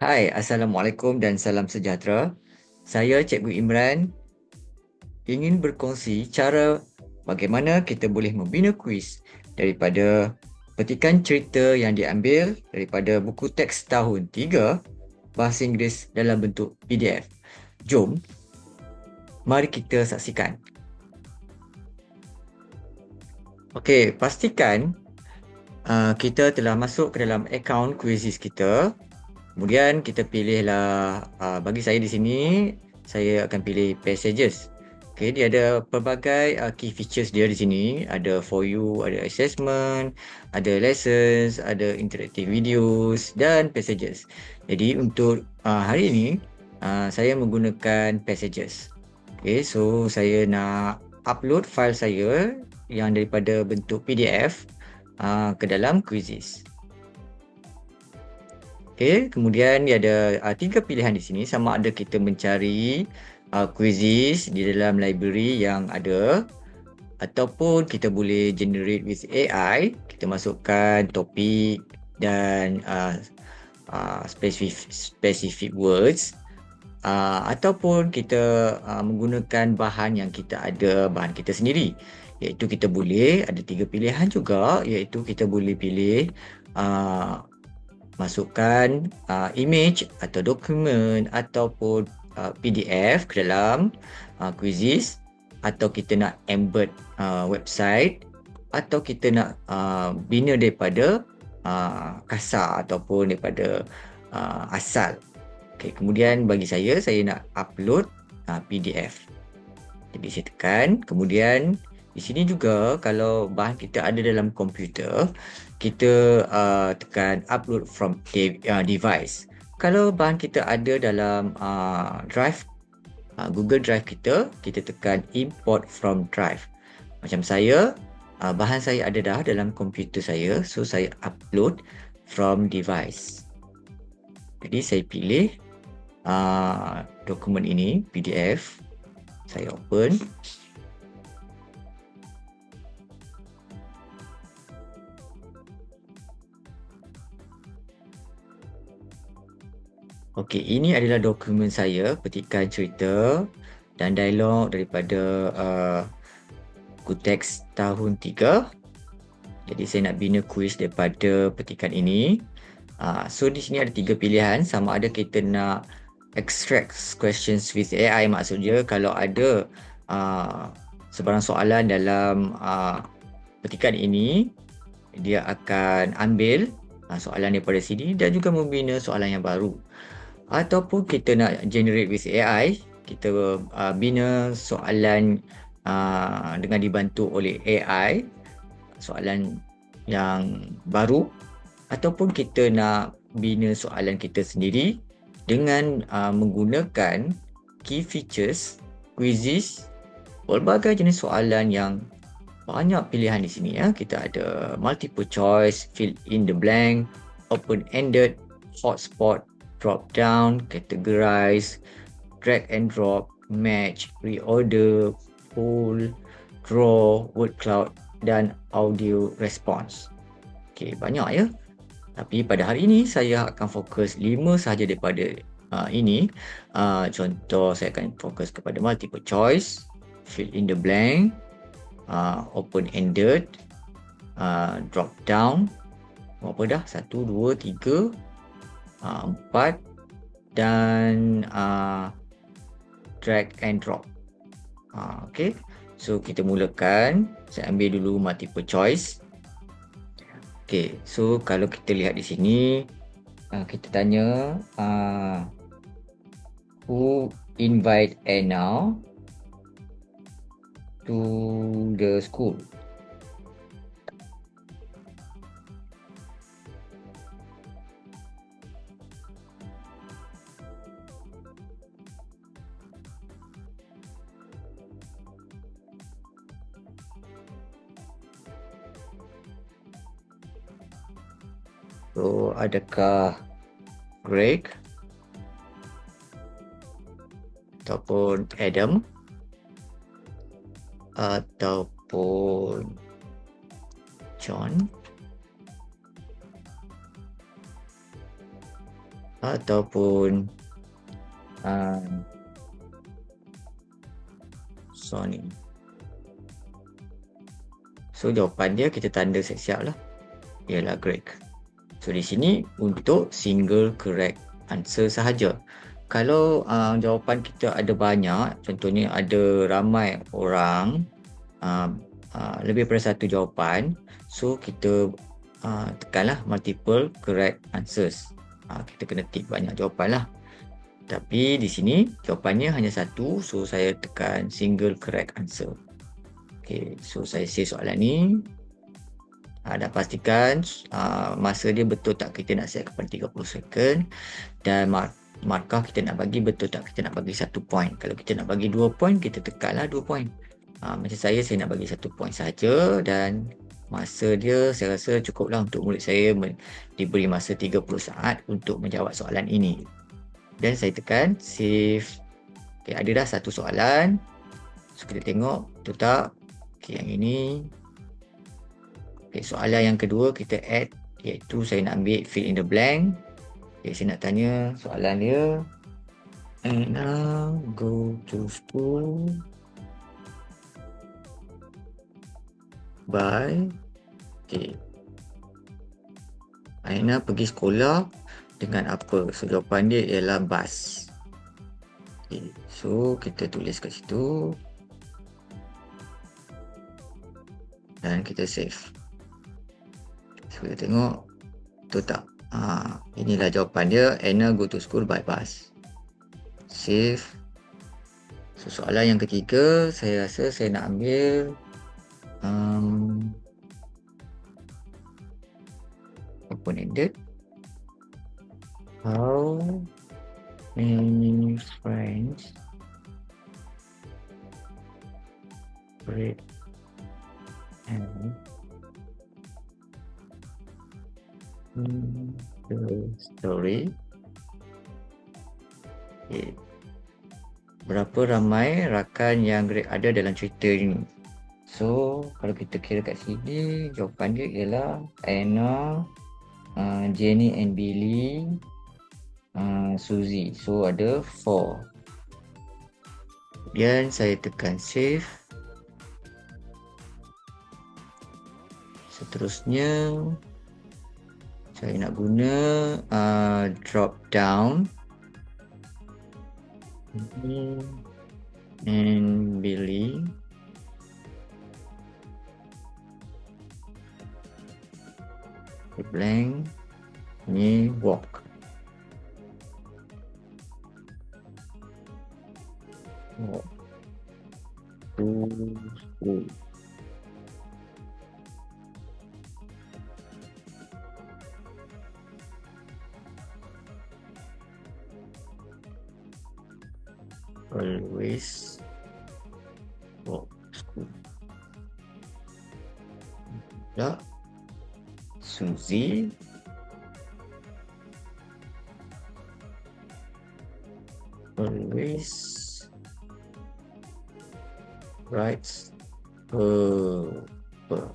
Hai, Assalamualaikum dan salam sejahtera. Saya Cikgu Imran ingin berkongsi cara bagaimana kita boleh membina kuis daripada petikan cerita yang diambil daripada buku teks tahun 3 Bahasa Inggeris dalam bentuk PDF. Jom, mari kita saksikan. Okey, pastikan uh, kita telah masuk ke dalam akaun Quizizz kita Kemudian kita pilihlah uh, bagi saya di sini saya akan pilih passages. Okay, dia ada pelbagai uh, key features dia di sini. Ada for you, ada assessment, ada lessons, ada interactive videos dan passages. Jadi untuk uh, hari ini uh, saya menggunakan passages. Okay, so saya nak upload file saya yang daripada bentuk PDF uh, ke dalam Quizzes. Okey, kemudian dia ada uh, tiga pilihan di sini. Sama ada kita mencari uh, quizzes di dalam library yang ada. Ataupun kita boleh generate with AI, kita masukkan topik dan uh, uh, specific specific words. Uh, ataupun kita uh, menggunakan bahan yang kita ada, bahan kita sendiri. Iaitu kita boleh ada tiga pilihan juga. Iaitu kita boleh pilih uh, masukkan uh, image atau dokumen ataupun uh, PDF ke dalam uh, quizzes atau kita nak embed uh, website atau kita nak uh, bina daripada uh, kasar ataupun daripada uh, asal. Okay, kemudian bagi saya, saya nak upload uh, PDF. Jadi saya tekan, kemudian di sini juga kalau bahan kita ada dalam komputer, kita uh, tekan upload from de- uh, device. Kalau bahan kita ada dalam uh, drive, uh, Google Drive kita, kita tekan import from drive. Macam saya, uh, bahan saya ada dah dalam komputer saya, so saya upload from device. Jadi saya pilih uh, dokumen ini, PDF. Saya open. Okey, ini adalah dokumen saya, petikan cerita dan dialog daripada uh, Kuteks tahun 3. Jadi saya nak bina kuis daripada petikan ini. Uh, so di sini ada tiga pilihan, sama ada kita nak extract questions with AI maksudnya kalau ada uh, sebarang soalan dalam uh, petikan ini, dia akan ambil uh, soalan daripada sini dan juga membina soalan yang baru ataupun kita nak generate with AI kita uh, bina soalan uh, dengan dibantu oleh AI soalan yang baru ataupun kita nak bina soalan kita sendiri dengan uh, menggunakan key features quizzes pelbagai jenis soalan yang banyak pilihan di sini ya. Kita ada multiple choice fill in the blank open ended hotspot drop down, categorize, drag and drop, match, reorder, pull, draw, word cloud dan audio response. Okey, banyak ya. Tapi pada hari ini saya akan fokus lima sahaja daripada uh, ini. Uh, contoh saya akan fokus kepada multiple choice, fill in the blank, uh, open ended, uh, drop down. Apa dah? Satu, dua, tiga, uh, empat dan uh, drag and drop. Uh, okay, so kita mulakan. Saya ambil dulu multiple choice. Okay, so kalau kita lihat di sini, uh, kita tanya uh, who invite Anna to the school. So adakah Greg ataupun Adam ataupun John ataupun uh, Sony. So jawapan dia kita tanda siap-siap lah. Ialah Greg. So di sini untuk single correct answer sahaja. Kalau uh, jawapan kita ada banyak, contohnya ada ramai orang uh, uh, lebih daripada satu jawapan, so kita uh, tekanlah multiple correct answers. Uh, kita kena tick banyak jawapan lah. Tapi di sini jawapannya hanya satu, so saya tekan single correct answer. Okay, so saya save soalan ni. Uh, dan pastikan uh, masa dia betul tak kita nak set kepada 30 second dan mark markah kita nak bagi betul tak kita nak bagi satu point. Kalau kita nak bagi dua point, kita tekanlah dua point. Uh, macam saya, saya nak bagi satu point saja dan masa dia saya rasa cukuplah untuk murid saya diberi masa 30 saat untuk menjawab soalan ini. Dan saya tekan save. Okay, ada dah satu soalan. So kita tengok betul tak? Okay, yang ini okay, soalan yang kedua kita add iaitu saya nak ambil fill in the blank okay, saya nak tanya soalan dia and now go to school by okay. Aina pergi sekolah dengan apa? So jawapan dia ialah bus. Okay. So kita tulis kat situ. Dan kita save. So kita tengok. Betul tak? Ha, inilah jawapan dia. Anna go to school by bus. Save. So soalan yang ketiga. Saya rasa saya nak ambil. Um, open-ended. How many friends read and story? Okay. Berapa ramai rakan yang ada dalam cerita ini? So, kalau kita kira kat sini, jawapan dia ialah Anna, uh, Jenny and Billy, uh, Suzy. So ada 4. Kemudian saya tekan save. Seterusnya saya nak guna uh, drop down. And Billy. blank. Ni walk Always walk school. Ya. Suzy. Always writes uh, uh,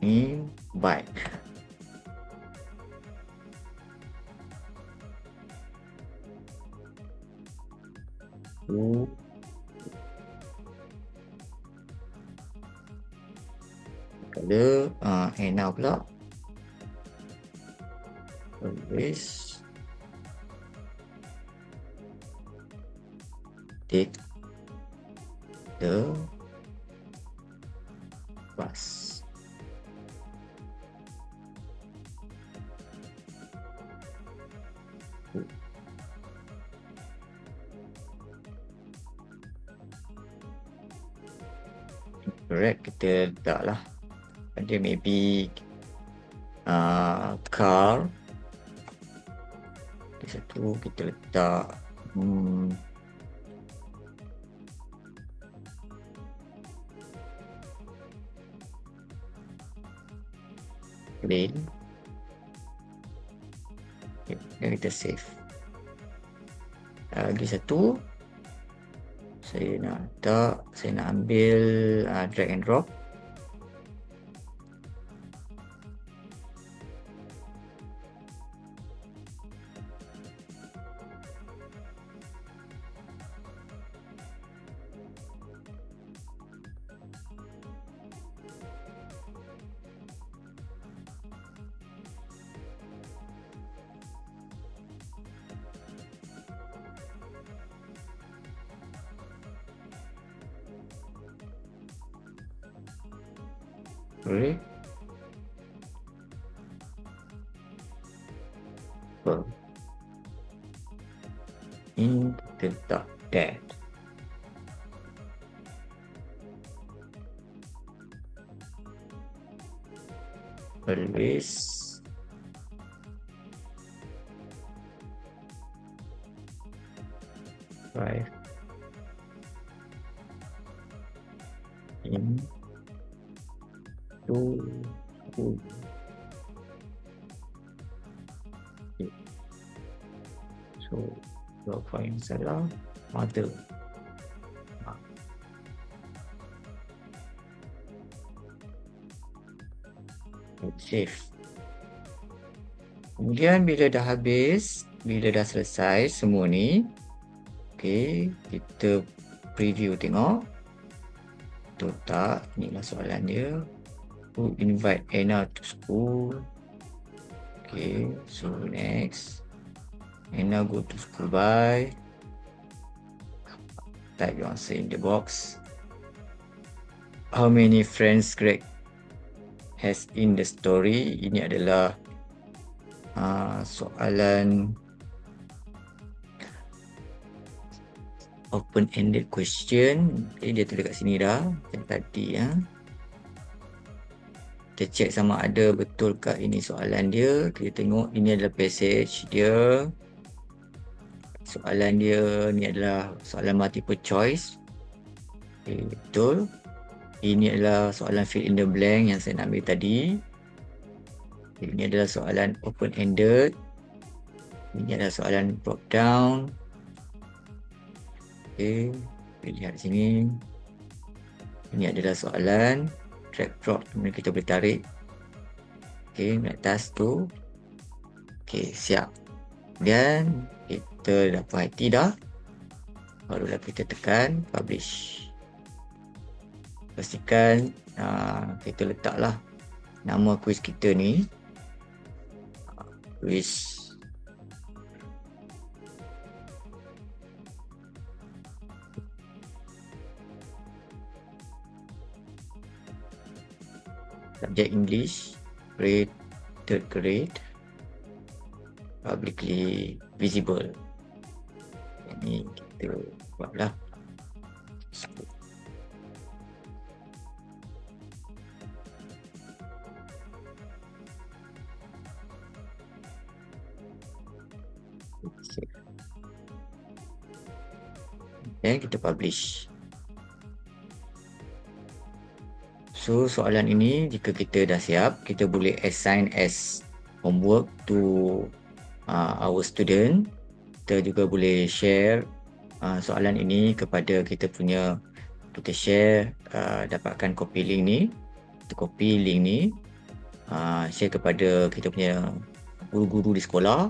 in bike. Who ada uh, and now pula always take the bus. Correct, kita letak lah. Ada maybe uh, car. Di satu kita letak hmm, clean okay, dan kita save lagi satu saya nak tak saya nak ambil uh, drag and drop Boleh? Apa? Ini kita letak that. Always five in two eight. So dua point salah mother. Save. Kemudian bila dah habis, bila dah selesai semua ni, okey, kita preview tengok. Betul tak? Inilah soalan dia. Who invite Anna to school? Okay, so next. Anna go to school by. Type your answer in the box. How many friends Greg has in the story? Ini adalah uh, soalan open-ended question. Okay, dia tulis kat sini dah. Macam tadi ya. Kita check sama ada betul ke ini soalan dia. Kita tengok ini adalah passage dia. Soalan dia ni adalah soalan multiple choice. Okay, betul. Ini adalah soalan fill in the blank yang saya nak ambil tadi. Ini adalah soalan open-ended. Ini adalah soalan drop down. Okay, kita lihat sini. Ini adalah soalan drag drop kemudian kita boleh tarik. Okay, naik atas tu. Okay, siap. Dan kita dah puas dah. Barulah kita tekan publish pastikan uh, kita letaklah nama kuis kita ni kuis subject English grade third grade publicly visible. Ini kita buatlah Okay, kita publish. So, soalan ini jika kita dah siap, kita boleh assign as homework to uh, our student. Kita juga boleh share uh, soalan ini kepada kita punya kita share uh, dapatkan copy link ni. Kita copy link ni uh, share kepada kita punya guru-guru di sekolah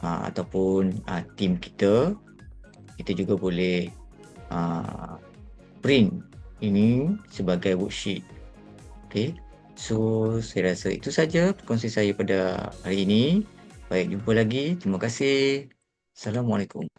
uh, ataupun uh, team kita kita juga boleh uh, print ini sebagai worksheet. Okay. So, saya rasa itu saja kongsi saya pada hari ini. Baik, jumpa lagi. Terima kasih. Assalamualaikum.